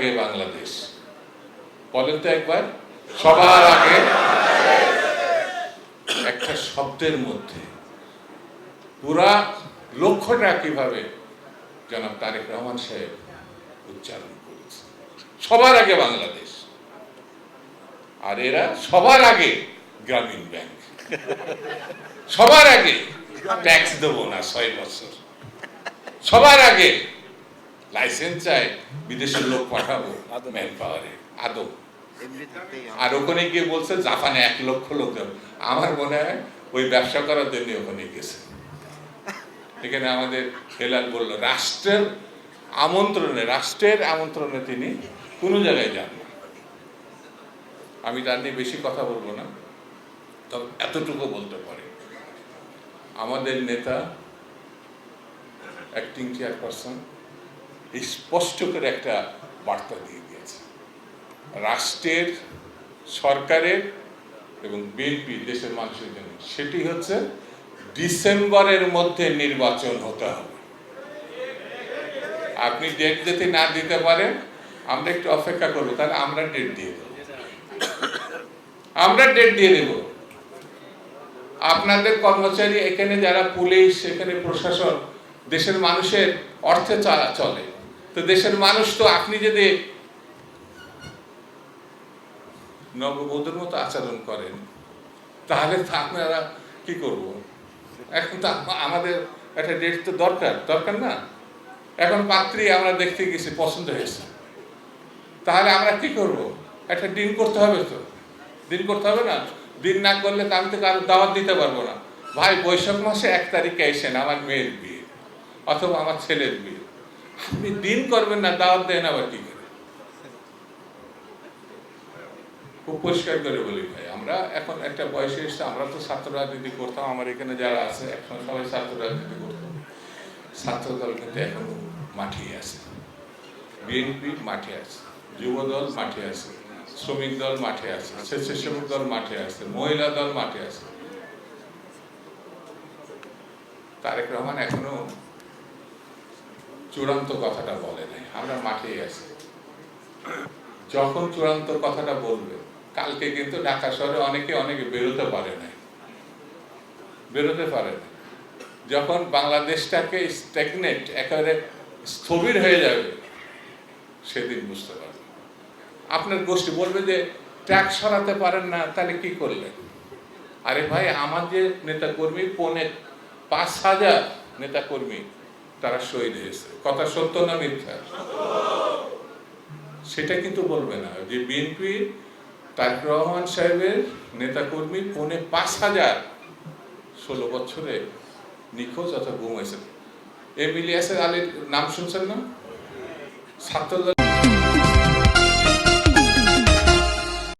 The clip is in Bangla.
আগে বাংলাদেশ। বলেন তো একবার, সবার আগে। একটা শব্দের মধ্যে। পুরা লক্ষ্যটা কীভাবে? জনাব তারেক রহমান সাহেব উচ্চারণ করেছে সবার আগে বাংলাদেশ। আর এরা সবার আগে গ্রামীণ ব্যাংক। সবার আগে ট্যাক্স দেবো না ছয় বছর। সবার আগে লাইসেন্স চাই বিদেশের লোক পাঠাবো ম্যান পাওয়ারে আদৌ আর ওখানে গিয়ে বলছে জাপানে এক লক্ষ লোক আমার মনে হয় ওই ব্যবসা করার জন্য ওখানে গেছে। এখানে আমাদের হেলাল বলল রাষ্ট্রের আমন্ত্রণে রাষ্ট্রের আমন্ত্রণে তিনি কোনো জায়গায় যান না। আমি তার নিয়ে বেশি কথা বলব না তবে এতটুকু বলতে পারি। আমাদের নেতা অ্যাক্টিং চেয়ারপারসন স্পষ্ট করে একটা বার্তা দিয়ে দিয়েছে। রাষ্ট্রের, সরকারের এবং বিএনপি, দেশের মানুষের জন্য। সেটি হচ্ছে ডিসেম্বরের মধ্যে নির্বাচন হতে হবে। আপনি ডেট যদি না দিতে পারেন, আমরা একটু অপেক্ষা করব, তাহলে আমরা ডেট দিয়ে দেবো। আমরা ডেট দিয়ে দেব। আপনাদের কর্মচারী এখানে যারা পুলিশ, এখানে প্রশাসন, দেশের মানুষের অর্থে চলে। তো দেশের মানুষ তো আপনি যদি নববধূর মতো আচরণ করেন, তাহলে তো আপনারা কি করব? এখন তো আমাদের একটা ডেট তো দরকার দরকার না? এখন পাত্রী আমরা দেখতে গেছি, পছন্দ হয়েছে। তাহলে আমরা কি করব? একটা দিন করতে হবে তো। দিন করতে হবে না? দিন না করলে তো আমি তো কারও দাওয়াত দিতে পারব না। ভাই, বৈশাখ মাসে এক তারিখে এসেন আমার মেয়ের বিয়ে, অথবা আমার ছেলের বিয়ে। আপনি দিন করবেন না, দাওয়াত দেন আবার কি করে? খুব পরিষ্কার করে বলি ভাই, আমরা এখন একটা বয়সে এসে আমরা তো ছাত্র রাজনীতি করতাম, আমার এখানে যারা আছে একসময় সবাই ছাত্র রাজনীতি করতাম ছাত্র দল কিন্তু এখন মাঠে আছে। বিএনপি মাঠে আছে, যুব দল মাঠে আছে, শ্রমিক দল মাঠে আছে, স্বেচ্ছাসেবক দল মাঠে আছে, মহিলা দল মাঠে আছে। তারেক রহমান এখনও চূড়ান্ত কথাটা বলে নাই, আমরা মাঠেই আছি যখন চূড়ান্ত কথাটা বলবে, কালকে কিন্তু ঢাকা শহরে অনেকে অনেকে বেরোতে পারে নাই। বেরোতে পারে না যখন বাংলাদেশটাকে স্ট্যাগনেট একেবারে স্থবির হয়ে যাবে, সেদিন বুঝতে পারবে। আপনার গোষ্ঠী বলবে যে ট্যাক্স সরাতে পারেন না, তাহলে কি করলেন? আরে ভাই, আমার যে নেতা কর্মী পৌনে পাঁচ হাজার নেতা কর্মী তারা শহীদ হয়েছে। কথা সত্য না মিথ্যা? সেটা কিন্তু বলবে না। যে বিএনপি তার রহমান সাহেবের নেতাকর্মী পৌনে পাঁচ হাজার ষোলো বছরে নিখোঁজ অথবা গুম হয়েছে। এম ইলিয়াসের আলীর নাম শুনছেন না? ছাত্রদল